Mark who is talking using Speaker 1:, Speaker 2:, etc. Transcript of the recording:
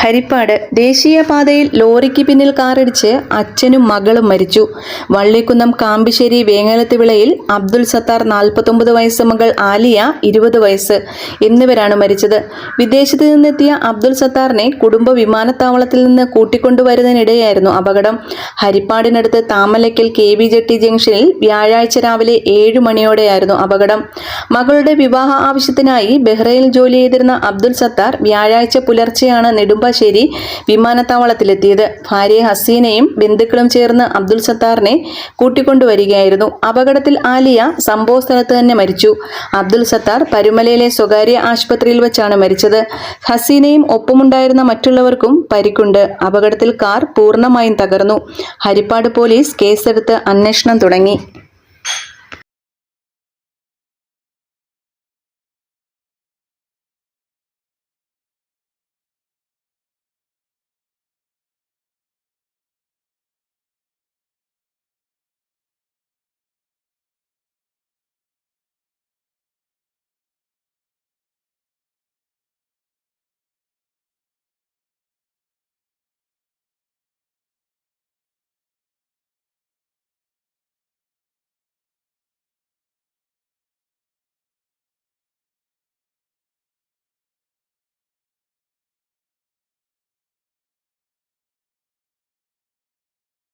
Speaker 1: ഹരിപ്പാട് ദേശീയപാതയിൽ ലോറിക്ക് പിന്നിൽ കാറിടിച്ച് അച്ഛനും മകളും മരിച്ചു. വള്ളിക്കുന്നം കാമ്പിശ്ശേരി വേങ്ങലത്ത് വിളയിൽ അബ്ദുൽ സത്താർ നാൽപ്പത്തൊമ്പത് വയസ്സ് മകൾ ആലിയ ഇരുപത് വയസ്സ് എന്നിവരാണ് മരിച്ചത്. വിദേശത്ത് നിന്നെത്തിയ അബ്ദുൽ സത്താറിനെ കുടുംബ വിമാനത്താവളത്തിൽ നിന്ന് കൂട്ടിക്കൊണ്ടുവരുന്നതിനിടെയായിരുന്നു അപകടം. ഹരിപ്പാടിനടുത്ത് താമലയ്ക്കൽ കെ വി ജെട്ടി ജംഗ്ഷനിൽ വ്യാഴാഴ്ച രാവിലെ ഏഴ് മണിയോടെയായിരുന്നു അപകടം. മകളുടെ വിവാഹ ആവശ്യത്തിനായി ബഹ്റൈനിൽ ജോലി ചെയ്തിരുന്ന അബ്ദുൽ സത്താർ വ്യാഴാഴ്ച പുലർച്ചെയാണ് നെടുമ്പാശ്ശേരി വിമാനത്താവളത്തിലെത്തിയത്. ഭാര്യ ഹസീനയും ബന്ധുക്കളും ചേർന്ന് അബ്ദുൽ സത്താറിനെ കൂട്ടിക്കൊണ്ടുവരികയായിരുന്നു. അപകടത്തിൽ ആലിയ സംഭവ സ്ഥലത്ത് തന്നെ മരിച്ചു. അബ്ദുൽ സത്താർ പരുമലയിലെ സ്വകാര്യ ആശുപത്രിയിൽ വെച്ചാണ് മരിച്ചത്. ഹസീനയും ഒപ്പമുണ്ടായിരുന്ന മറ്റുള്ളവർക്കും പരിക്കുണ്ട്. അപകടത്തിൽ കാർ പൂർണമായും തകർന്നു. ഹരിപ്പാട് പോലീസ് കേസെടുത്ത് അന്വേഷണം തുടങ്ങി.